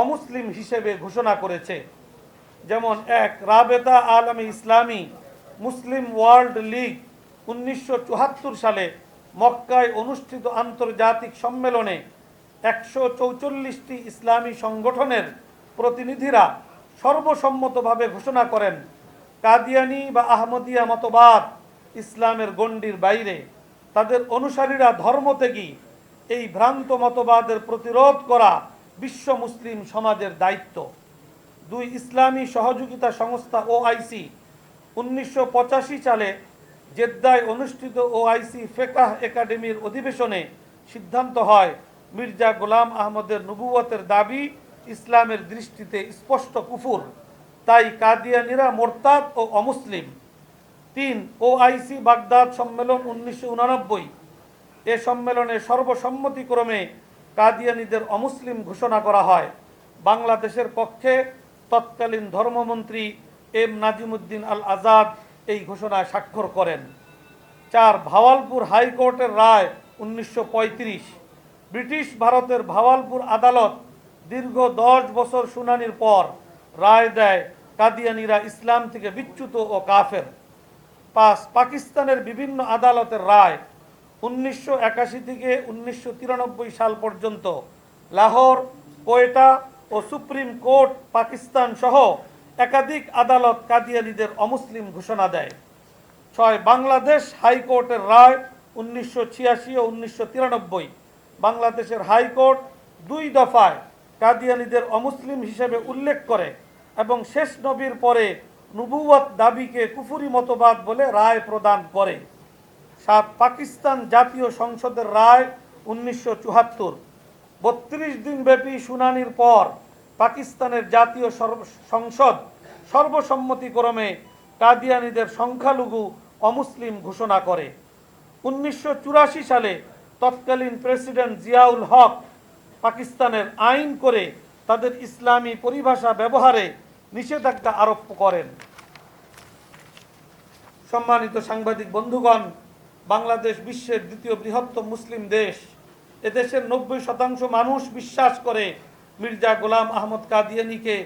অমুসলিম হিসেবে ঘোষণা করেছে। যেমন এক, রাবেতা আলমী ইসলামী মুসলিম ওয়ার্ল্ড লীগ উনিশশো চুয়াত্তর সালে মক্কায় অনুষ্ঠিত আন্তর্জাতিক সম্মেলনে একশো চৌচল্লিশটি ইসলামী সংগঠনের প্রতিনিধিরা সর্বসম্মতভাবে ঘোষণা করেন, কাদিয়ানি বা আহমদিয়া মতবাদ ইসলামের গণ্ডির বাইরে। তাদের অনুসারীরা ধর্মত্যাগী। এই ভ্রান্ত মতবাদের প্রতিরোধ করা বিশ্ব মুসলিম সমাজের দায়িত্ব। দুই ইসলামী সহযোগিতা সংস্থা ওআইসি উনিশশো পঁচাশি সালে জেদ্দায় অনুষ্ঠিত ওআইসি ফেকাহ একাডেমির অধিবেশনে সিদ্ধান্ত হয়, মির্জা গোলাম আহমদের নবুয়তের দাবি, ইসলামের দৃষ্টিতে স্পষ্ট কুফুর, তাই কাদিয়ানিরা মোরতাদ ও অমুসলিম। তিন ওআইসি বাগদাদ সম্মেলন উনিশশো এ সম্মেলনে সর্বসম্মতিক্রমে কাদিয়ানিদের অমুসলিম ঘোষণা করা হয়। বাংলাদেশের পক্ষে তৎকালীন ধর্মমন্ত্রী এম নাজিমুদ্দিন আল আজাদ এই ঘোষণায় স্বাক্ষর করেন। চার ভাওয়ালপুর হাইকোর্টের রায় উনিশশো পঁয়ত্রিশ। ব্রিটিশ ভারতের ভাওয়ালপুর আদালত দীর্ঘ দশ বছর শুনানির পর রায় দেয় কাদিয়ানিরা ইসলাম থেকে বিচ্যুত ও কাফের। পাঁচ, পাকিস্তানের বিভিন্ন আদালতের রায় উনিশশো একাশি থেকে উনিশশো তিরানব্বই সাল পর্যন্ত লাহোর, কোয়েটা ও সুপ্রিম কোর্ট, পাকিস্তান সহ একাধিক আদালত কাদিয়ানিদের অমুসলিম ঘোষণা দেয়। ছয়, বাংলাদেশ হাইকোর্টের রায় উনিশশো ছিয়াশি ও উনিশশো তিরানব্বই। বাংলাদেশের হাইকোর্ট দুই দফায় কাদিয়ানিদের অমুসলিম হিসেবে উল্লেখ করে এবং শেষ নবীর পরে নবুয়ত দাবিকে কুফুরি মতবাদ বলে রায় প্রদান করে। পাকিস্তান জাতীয় সংসদের রায় উনিশশো চুয়াত্তর। বত্রিশ দিন ব্যাপী শুনানির পর পাকিস্তানের জাতীয় সংসদ সর্বসম্মতিক্রমে কাদিয়ানিদের সংখ্যালঘু অমুসলিম ঘোষণা করে। উনিশশো চুরাশি সালে তৎকালীন প্রেসিডেন্ট জিয়াউল হক পাকিস্তানের আইন করে তাদের ইসলামী পরিভাষা ব্যবহারে নিষেধাজ্ঞা আরোপ করেন। সম্মানিত সাংবাদিক বন্ধুগণ বাংলাদেশ বিশ্বের দ্বিতীয় বৃহত্তম মুসলিম দেশ। এদেশের নব্বই শতাংশ মানুষ বিশ্বাস করে মির্জা গোলাম আহমদ কাদিয়ানিকে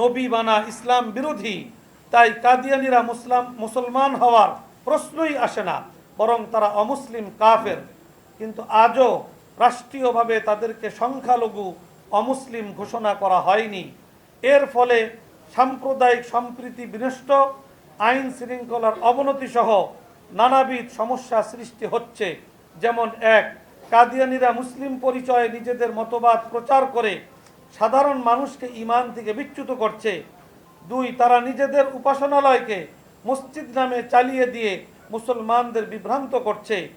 নবী বানা ইসলাম বিরোধী। তাই কাদিয়ানিরা মুসলাম, মুসলমান হওয়ার প্রশ্নই আসে না, বরং তারা অমুসলিম, কাফের। কিন্তু আজও রাষ্ট্রীয়ভাবে তাদেরকে সংখ্যালঘু অমুসলিম ঘোষণা করা হয়নি। এর ফলে সাম্প্রদায়িক সম্প্রীতি বিনষ্ট, আইন শৃঙ্খলার অবনতি সহ নানাবিধ সমস্যা সৃষ্টি হচ্ছে। যেমন এক, কাদিয়ানিরা মুসলিম পরিচয়ে নিজেদের মতবাদ প্রচার করে সাধারণ মানুষকে ইমান থেকে বিচ্যুত করছে। দুই, তারা নিজেদের উপাসনালয়কে মসজিদ নামে চালিয়ে দিয়ে মুসলমানদের বিভ্রান্ত করছে।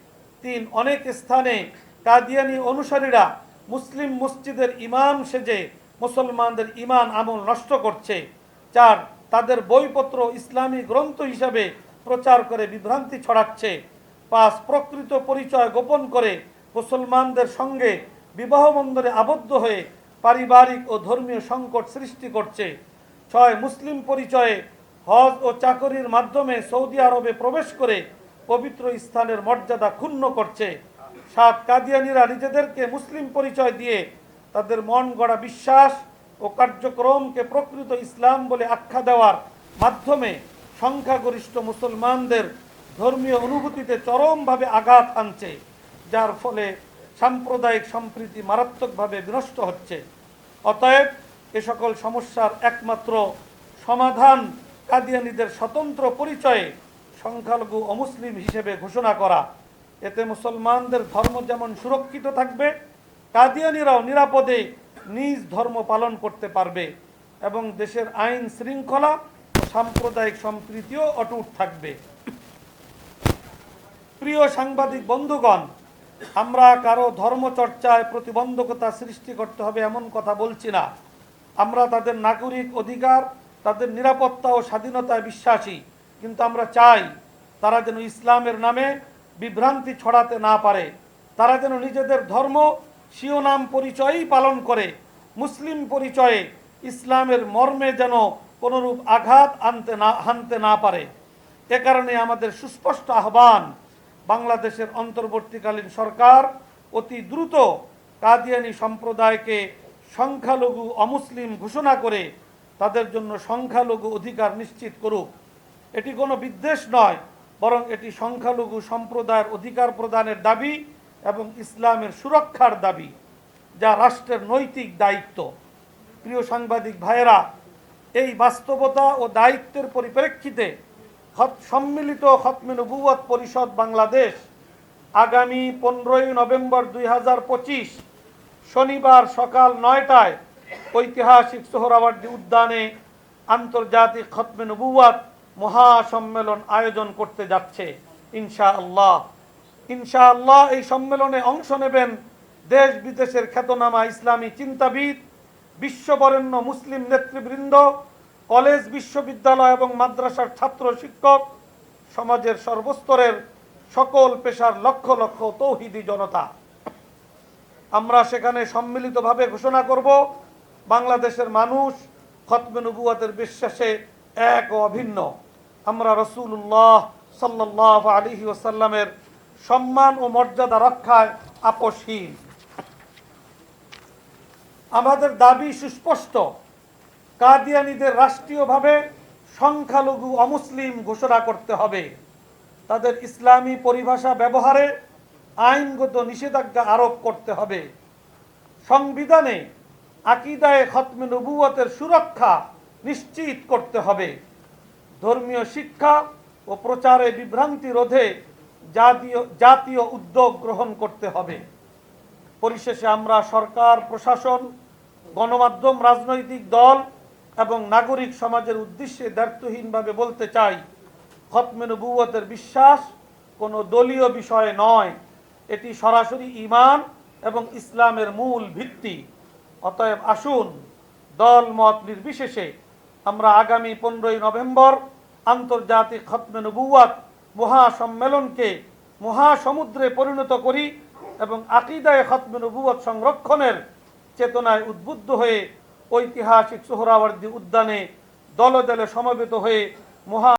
তিন, অনেক স্থানে কাদিয়ানি অনুসারীরা মুসলিম মসজিদের ইমাম সেজে মুসলমানদের ইমান আমল নষ্ট করছে। চার, তাদের বইপত্র ইসলামী গ্রন্থ হিসাবে প্রচার করে বিভ্রান্তি ছড়াচ্ছে, পাঁচ প্রকৃত পরিচয় গোপন করে মুসলমানদের সঙ্গে বিবাহ বন্ধনে আবদ্ধ হয়ে পারিবারিক ও ধর্মীয় সংকট সৃষ্টি করছে। ছয় মুসলিম পরিচয়ে হজ ও চাকরির মাধ্যমে সৌদি আরবে প্রবেশ করে পবিত্র স্থানের মর্যাদা ক্ষুণ্ণ করছে। সাত কাদিয়ানিরা নিজেদেরকে মুসলিম পরিচয় দিয়ে তাদের মন গড়া বিশ্বাস ও কার্যক্রমকে প্রকৃত ইসলাম বলে আখ্যা দেওয়ার মাধ্যমে সংখ্যাগরিষ্ঠ মুসলমানদের ধর্মীয় অনুভূতিতে চরমভাবে আঘাত আনছে, যার ফলে সাম্প্রদায়িক সম্প্রীতি মারাত্মকভাবে বিনষ্ট হচ্ছে। অতএব এ সকল সমস্যার একমাত্র সমাধান কাদিয়ানিদের স্বতন্ত্র পরিচয়ে সংখ্যালঘু অমুসলিম হিসেবে ঘোষণা করা। এতে মুসলমানদের ধর্ম যেমন সুরক্ষিত থাকবে, কাদিয়ানিরাও নিরাপদে নিজ ধর্ম পালন করতে পারবে এবং দেশের আইন শৃঙ্খলা সাম্প্রদায়িক সম্প্রীতিও অটুট থাকবে। প্রিয় সাংবাদিক বন্ধুগণ, আমরা কারও ধর্মচর্চায় প্রতিবন্ধকতা সৃষ্টি করতে হবে এমন কথা বলছি না। আমরা তাদের নাগরিক অধিকার, তাদের নিরাপত্তা ও স্বাধীনতায় বিশ্বাসী। কিন্তু আমরা চাই তারা যেন ইসলামের নামে বিভ্রান্তি ছড়াতে না পারে। তারা যেন নিজেদের ধর্ম শিওনাম পরিচয়ই পালন করে। মুসলিম পরিচয়ে ইসলামের মর্মে যেন কোনরূপ আঘাত আনতে না, হানতে না পারে। এ কারণে আমাদের সুস্পষ্ট আহ্বান বাংলাদেশের অন্তর্বর্তীকালীন সরকার অতি দ্রুত কাদিয়ানি সম্প্রদায়কে সংখ্যালঘু অমুসলিম ঘোষণা করে তাদের জন্য সংখ্যালঘু অধিকার নিশ্চিত করুক। এটি কোনো বিদ্বেষ নয়, বরং এটি সংখ্যালঘু সম্প্রদায়ের অধিকার প্রদানের দাবি এবং ইসলামের সুরক্ষার দাবি, যা রাষ্ট্রের নৈতিক দায়িত্ব। প্রিয় সাংবাদিক ভাইয়েরা এই বাস্তবতা ও দায়িত্বের পরিপ্রেক্ষিতে সম্মিলিত খতমে নবুয়ত পরিষদ বাংলাদেশ আগামী পনেরোই নভেম্বর দুই হাজার পঁচিশ শনিবার সকাল নয়টায় ঐতিহাসিক সোহরাওয়ার্দী উদ্যানে আন্তর্জাতিক খতমে নবুয়াত মহাসম্মেলন আয়োজন করতে যাচ্ছে। ইনশাআল্লাহ। ইনশাআল্লাহ এই সম্মেলনে অংশ নেবেন দেশ বিদেশের খ্যাতনামা ইসলামী চিন্তাবিদ বিশ্ববরেণ্য মুসলিম নেতৃবৃন্দ, কলেজ, বিশ্ববিদ্যালয় এবং মাদ্রাসার ছাত্র শিক্ষক, সমাজের সর্বস্তরের সকল পেশার লক্ষ লক্ষ তৌহিদি জনতা। আমরা সেখানে সম্মিলিতভাবে ঘোষণা করব, বাংলাদেশের মানুষ খতমে নবুয়াতের বিশ্বাসে এক ও অভিন্ন। আমরা রসুল্লাহ সাল্লাহ আলিহি ওসাল্লামের সম্মান ও মর্যাদা রক্ষায় আপোষহীন। আমাদের দাবি সুস্পষ্ট। কাদিয়ানিদের রাষ্ট্রীয়ভাবে সংখ্যালঘু অমুসলিম ঘোষণা করতে হবে। তাদের ইসলামী পরিভাষা ব্যবহারে আইনগত নিষেধাজ্ঞা আরোপ করতে হবে। সংবিধানে আকিদায়ে খতমে নবুয়তের সুরক্ষা নিশ্চিত করতে হবে। ধর্মীয় শিক্ষা ও প্রচারে বিভ্রান্তি রোধে জাতীয় জাতীয় উদ্যোগ গ্রহণ করতে হবে। পরিশেষে আমরা সরকার, প্রশাসন, গণমাধ্যম, রাজনৈতিক দল এবং নাগরিক সমাজের উদ্দেশ্যে দায়িত্বহীনভাবে বলতে চাই, খতমে নবুয়তের বিশ্বাস কোনো দলীয় বিষয় নয়। এটি সরাসরি ঈমান এবং ইসলামের মূল ভিত্তি। অতএব আসুন, দল মত নির্বিশেষে আমরা আগামী পনেরোই নভেম্বর আন্তর্জাতিক খতমে নবুয়াত মহাসম্মেলনকে মহাসমুদ্রে পরিণত করি। এবং আকিদায় খতমে নবুয়ত সংরক্ষণের চেতনায় উদ্বুদ্ধ হয়ে ঐতিহাসিক সোহরাওয়ার্দী উদ্যানে দলে দলে সমবেত হয়ে মহা